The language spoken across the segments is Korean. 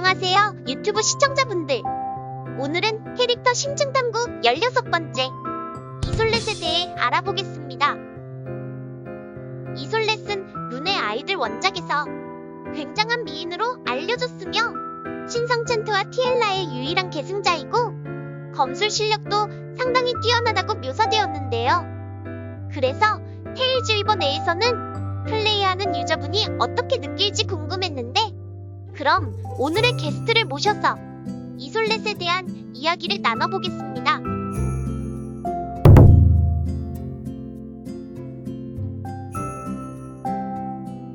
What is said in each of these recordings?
안녕하세요, 유튜브 시청자분들. 오늘은 캐릭터 심층 탐구 16번째 이솔렛에 대해 알아보겠습니다. 이솔렛은 룬의 아이들 원작에서 굉장한 미인으로 알려졌으며 신성찬트와 티엘라의 유일한 계승자이고 검술 실력도 상당히 뛰어나다고 묘사되었는데요. 그래서 테일즈 위버 내에서는 플레이하는 유저분이 어떻게 느낄지 궁금했는데 그럼 오늘의 게스트를 모셔서 이솔렛에 대한 이야기를 나눠보겠습니다.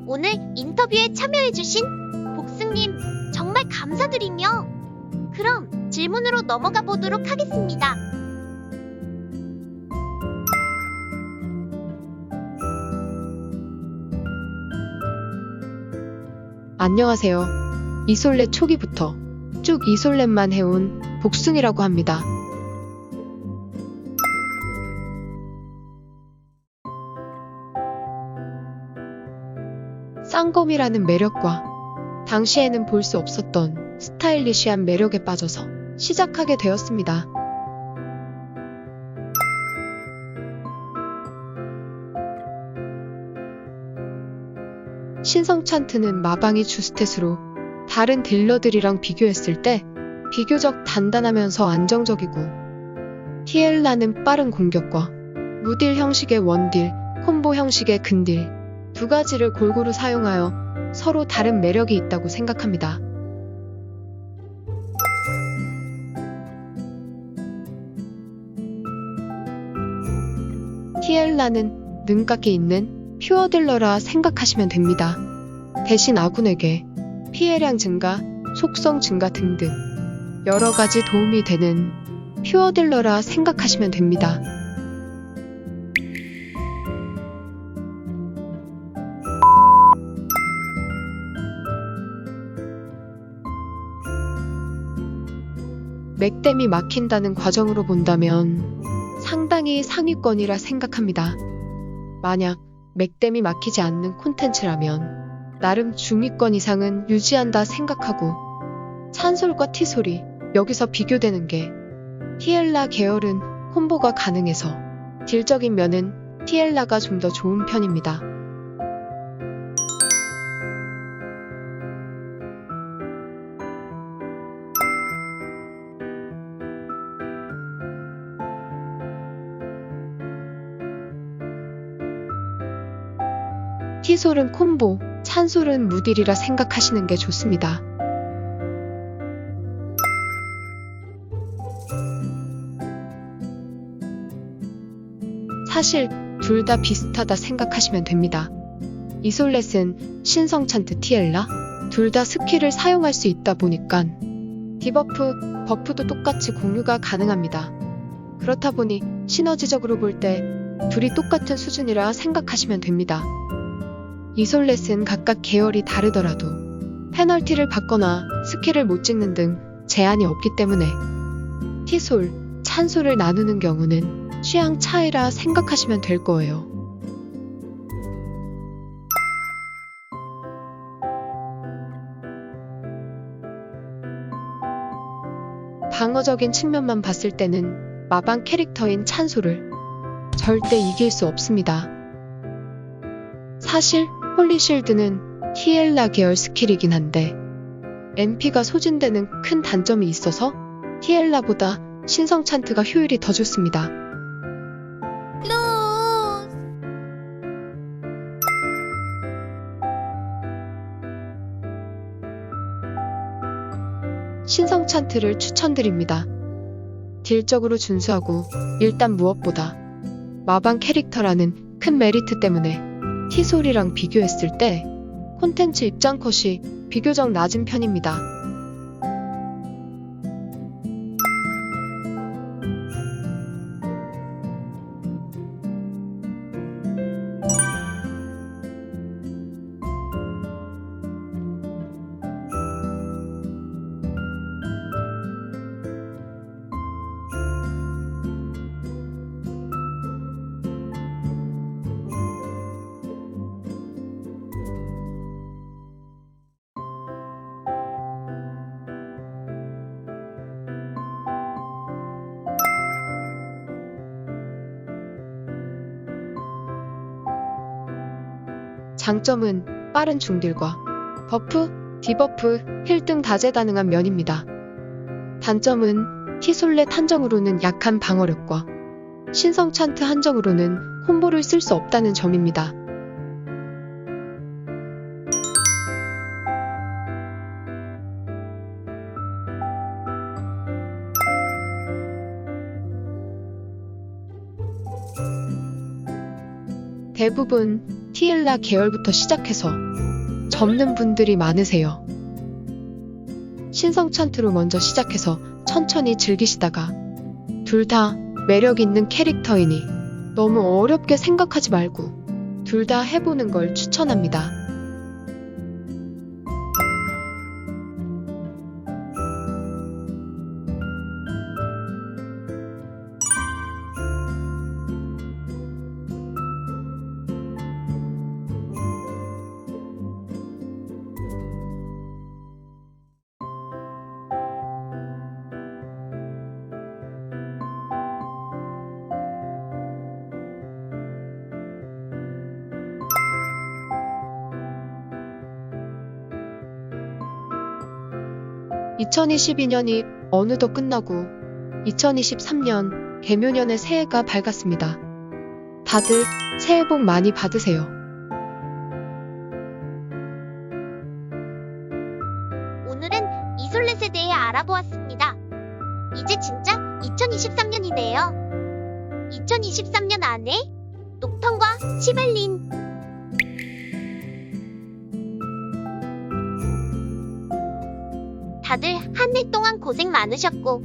오늘 인터뷰에 참여해주신 복승님 정말 감사드리며 그럼 질문으로 넘어가 보도록 하겠습니다. 안녕하세요. 이솔렛 초기부터 쭉 이솔렛만 해온 복숭이라고 합니다. 쌍검이라는 매력과 당시에는 볼 수 없었던 스타일리시한 매력에 빠져서 시작하게 되었습니다. 신성 찬트는 마방이 주스탯으로 다른 딜러들이랑 비교했을 때 비교적 단단하면서 안정적이고 티엘라는 빠른 공격과 무딜 형식의 원딜, 콤보 형식의 근딜 두 가지를 골고루 사용하여 서로 다른 매력이 있다고 생각합니다. 티엘라는 눈깎이 있는 퓨어 딜러라 생각하시면 됩니다. 대신 아군에게 피해량 증가, 속성 증가 등등 여러 가지 도움이 되는 퓨어 딜러라 생각하시면 됩니다. 맥댐이 막힌다는 과정으로 본다면 상당히 상위권이라 생각합니다. 만약 맥댐이 막히지 않는 콘텐츠라면 나름 중위권 이상은 유지한다 생각하고 찬솔과 티솔이 여기서 비교되는 게 티엘라 계열은 콤보가 가능해서 딜적인 면은 티엘라가 좀 더 좋은 편입니다. 티솔은 콤보, 찬솔은 무딜이라 생각하시는 게 좋습니다. 사실 둘 다 비슷하다 생각하시면 됩니다. 이솔렛은 신성찬트 티엘라 둘 다 스킬을 사용할 수 있다 보니까 디버프, 버프도 똑같이 공유가 가능합니다. 그렇다 보니 시너지적으로 볼 때 둘이 똑같은 수준이라 생각하시면 됩니다. 이솔렛은 각각 계열이 다르더라도 페널티를 받거나 스킬을 못 찍는 등 제한이 없기 때문에 티솔, 찬솔을 나누는 경우는 취향 차이라 생각하시면 될 거예요. 방어적인 측면만 봤을 때는 마방 캐릭터인 찬솔을 절대 이길 수 없습니다. 사실 홀리실드는 티엘라 계열 스킬이긴 한데 MP가 소진되는 큰 단점이 있어서 티엘라보다 신성 찬트가 효율이 더 좋습니다. 루스! 신성 찬트를 추천드립니다. 딜적으로 준수하고 일단 무엇보다 마방 캐릭터라는 큰 메리트 때문에 티솔이랑 비교했을 때 콘텐츠 입장 컷이 비교적 낮은 편입니다. 장점은 빠른 중딜과 버프, 디버프, 힐 등 다재다능한 면입니다. 단점은 티솔렛 한정으로는 약한 방어력과 신성 찬트 한정으로는 콤보를 쓸 수 없다는 점입니다. 대부분 티엘라 계열부터 시작해서 접는 분들이 많으세요. 신성 찬트로 먼저 시작해서 천천히 즐기시다가 둘 다 매력 있는 캐릭터이니 너무 어렵게 생각하지 말고 둘 다 해보는 걸 추천합니다. (2022년이) 어느덧 끝나고 (2023년) 개묘년의 새해가 밝았습니다. 다들 새해 복 많이 받으세요. 오늘은 이솔렛에 대해 알아보았습니다. 이제 진짜 2023년이네요. 2023년 안에 녹턴과 시벨린 다들 한 해 동안 고생 많으셨고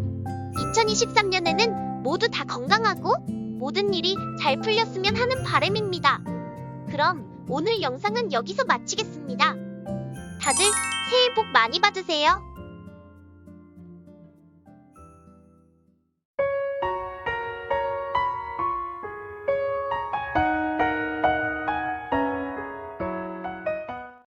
2023년에는 모두 다 건강하고 모든 일이 잘 풀렸으면 하는 바람입니다. 그럼 오늘 영상은 여기서 마치겠습니다. 다들 새해 복 많이 받으세요.